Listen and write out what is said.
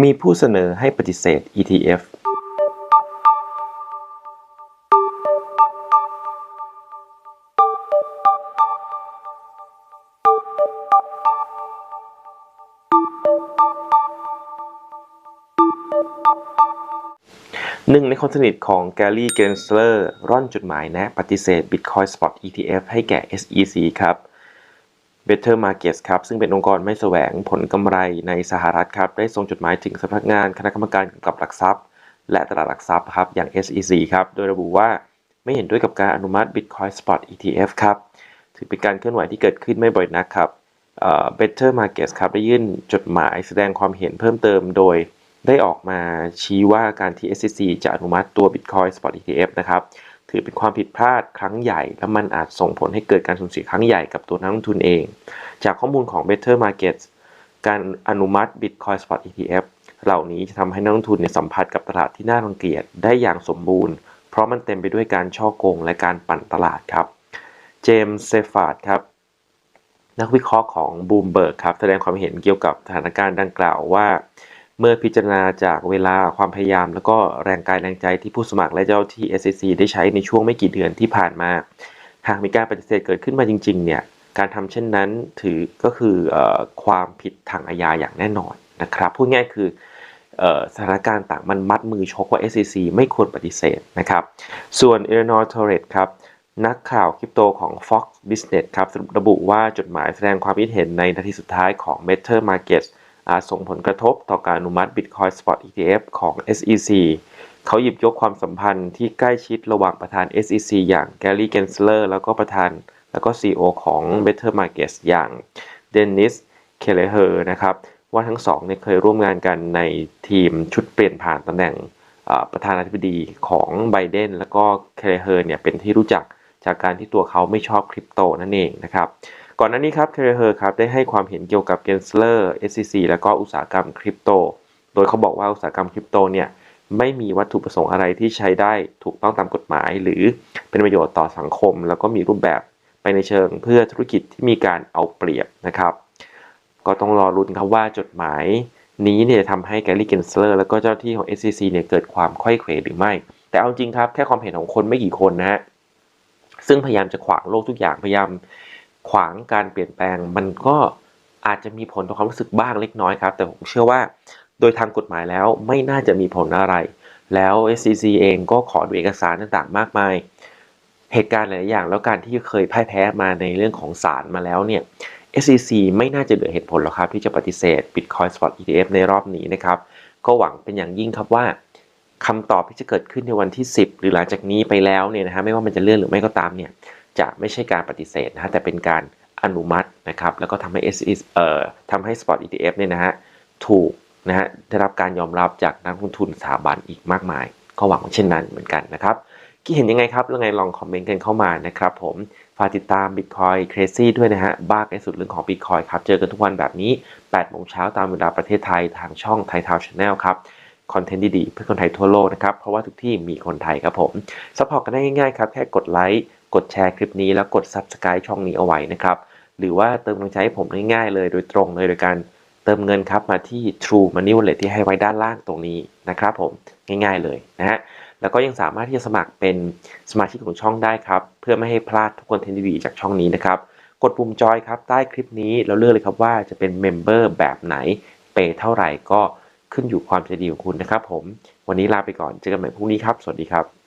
มีผู้เสนอให้ปฏิเสธ ETF หนึ่งในคนสนิทของแกลลี่ เกนสเลอร์ ร่อนจดหมายแนะ ปฏิเสธ Bitcoin Spot ETF ให้แก่ SEC ครับ Better Markets ครับซึ่งเป็นองค์กรไม่แสวงผลกำไรในสหรัฐครับได้ส่งจดหมายถึงสำนักงานคณะกรรมการกำกับหลักทรัพย์ และตลาดหลักทรัพย์ครับอย่าง SEC ครับโดยระบุว่าไม่เห็นด้วยกับการอนุมัติ Bitcoin Spot ETF ครับถือเป็นการเคลื่อนไหวที่เกิดขึ้นไม่บ่อยนักครับเอ่อ Better Markets ครับได้ยื่นจดหมายแสดงความเห็นเพิ่มเติมโดยได้ออกมาชี้ว่าการที่ SEC จะอนุมัติตัว Bitcoin Spot ETF นะครับ ถือเป็นความผิดพลาดครั้งใหญ่ และมันอาจส่งผลให้เกิดการสูญเสียครั้งใหญ่กับตัวนักลงทุนเอง จากข้อมูลของ Better Markets การอนุมัติ Bitcoin Spot ETF เหล่านี้จะทำให้นักลงทุนเนี่ยสัมผัสกับตลาดที่น่ารังเกียจได้อย่างสมบูรณ์ เพราะมันเต็มไปด้วยการช่อโกงและการปั่นตลาดครับ เจมส์เซฟาร์ดครับ นักวิเคราะห์ของบูมเบิร์กครับ แสดงความเห็นเกี่ยวกับสถานการณ์ดังกล่าวว่า เมื่อพิจารณาจากเวลาความพยายาม แล้วก็แรงกายแรงใจที่ผู้สมัครและเจ้าที่ SEC ได้ใช้ในช่วงไม่กี่เดือนที่ผ่านมา หากมีการปฏิเสธเกิดขึ้นมาจริง ๆ เนี่ย การทำเช่นนั้นถือก็คือออความผิดทางอาญาอย่างแน่นอนนะครับ พูดง่ายคือสถานการณ์ต่างมันมัดมือชกว่า SEC ไม่ควรปฏิเสธนะครับ ส่วน Eleanor Torres ครับ นักข่าวคริปโตของ Fox Business ครับระบุว่าจดหมายแสดงความคิดเห็นในนาทีสุดท้ายของ Better Markets อาจส่งผลกระทบต่อการอนุมัติ Bitcoin Spot ETF ของ SEC เขาหยิบยกความสัมพันธ์ที่ใกล้ชิดระหว่างประธาน SEC อย่าง Gary Gensler แล้วก็ประธานแล้วก็ CEO ของ Better Markets อย่าง Dennis Kelleher นะครับ ว่าทั้งสองเนี่ยเคยร่วมงานกันในทีมชุดเปลี่ยนผ่านตำแหน่งประธานาธิบดีของไบเดนแล้วก็เคเลเฮอร์เนี่ยเป็นที่รู้จักจากการที่ตัวเขาไม่ชอบคริปโตนั่นเองนะครับ ก่อนหน้านี้ครับเคเลเฮอร์ครับได้ให้ความเห็นเกี่ยวกับเกนสเลอร์ SEC แล้วก็อุตสาหกรรมคริปโต โดยเขาบอกว่าอุตสาหกรรมคริปโตเนี่ยไม่มีวัตถุประสงค์อะไรที่ใช้ได้ถูกต้องตามกฎหมาย หรือเป็นประโยชน์ต่อสังคม แล้วก็มีรูปแบบไปในเชิงเพื่อธุรกิจที่มีการเอาเปรียบนะครับ ก็ต้องรอรุ้นครับว่าจดหมายนี้เนี่ยทำให้แกลลี่เกนสเลอร์แล้วก็เจ้าที่ของ SEC เนี่ยเกิดความค่อยเขวหรือไม่ แต่เอาจริงครับแค่ความเห็นของคนไม่กี่คนนะฮะซึ่งพยายามจะขวางโลกทุกอย่างพยายาม ขวางการเปลี่ยนแปลง มันก็อาจจะมีผลต่อความรู้สึกบ้างเล็กน้อยครับ แต่ผมเชื่อว่าโดยทางกฎหมายแล้วไม่น่าจะมีผลอะไร แล้ว SEC เองก็ขอดูเอกสารต่างๆ มากมาย เหตุการณ์หลายอย่างแล้วการที่เคยพ่ายแพ้มาในเรื่องของศาลมาแล้วเนี่ย SEC ไม่น่าจะเหลือเหตุผลหรอกครับ ที่จะปฏิเสธ Bitcoin Spot ETF ในรอบนี้นะครับ ก็หวังเป็นอย่างยิ่งครับว่าคำตอบที่จะเกิดขึ้นในวันที่ 10 หรือหลังจากนี้ไปแล้วเนี่ยนะฮะไม่ว่ามันจะเลื่อนหรือไม่ก็ตามเนี่ย จะไม่ใช่การปฏิเสธนะฮะแต่เป็นการอนุมัตินะครับแล้วก็ทำให้ SE เอ่อทำให้ Spot ETF เนี่ยนะฮะถูกนะฮะได้รับการยอมรับจากนักลงทุนสถาบันอีกมากมาย ก็หวังเช่นนั้นเหมือนกันนะครับคิดเห็นยังไงครับแล้วไงลองคอมเมนต์กันเข้ามานะครับผมฝากติดตาม Bitcoin Crazy ด้วยนะฮะบ้าในสุดเรื่องของ Bitcoin ครับ เจอกันทุกวันแบบนี้8โมงเช้าตามเวลาประเทศไทยทางช่องไทยทาวน์ชาแนลครับคอนเทนต์ดีๆเพื่อคนไทยทั่วโลกนะครับ เพราะว่าทุกที่มีคนไทยครับผมซัพพอร์ตกันได้ง่ายๆครับ แค่กดไลค์ กดแชร์คลิปนี้แล้วกด Subscribe ช่องนี้เอาไว้นะครับ หรือว่าเติมกำลังใจให้ผมง่ายๆเลยโดยตรงเลยโดยการเติมเงินครับมาที่ True Money Wallet ที่ให้ไว้ด้านล่างตรงนี้นะครับผมง่ายๆเลยนะฮะแล้วก็ยังสามารถที่จะสมัครเป็นสมาชิกของช่องได้ครับ เพื่อไม่ให้พลาดทุกคอนเทนต์ดีๆจากช่องนี้นะครับ กดปุ่มจอยครับใต้คลิปนี้แล้วเลือกเลยครับว่าจะเป็นเมมเบอร์แบบไหนเปย์เท่าไหร่ก็ขึ้นอยู่ความใจดีของคุณนะครับผม วันนี้ลาไปก่อนเจอกันใหม่พรุ่งนี้ครับ สวัสดีครับ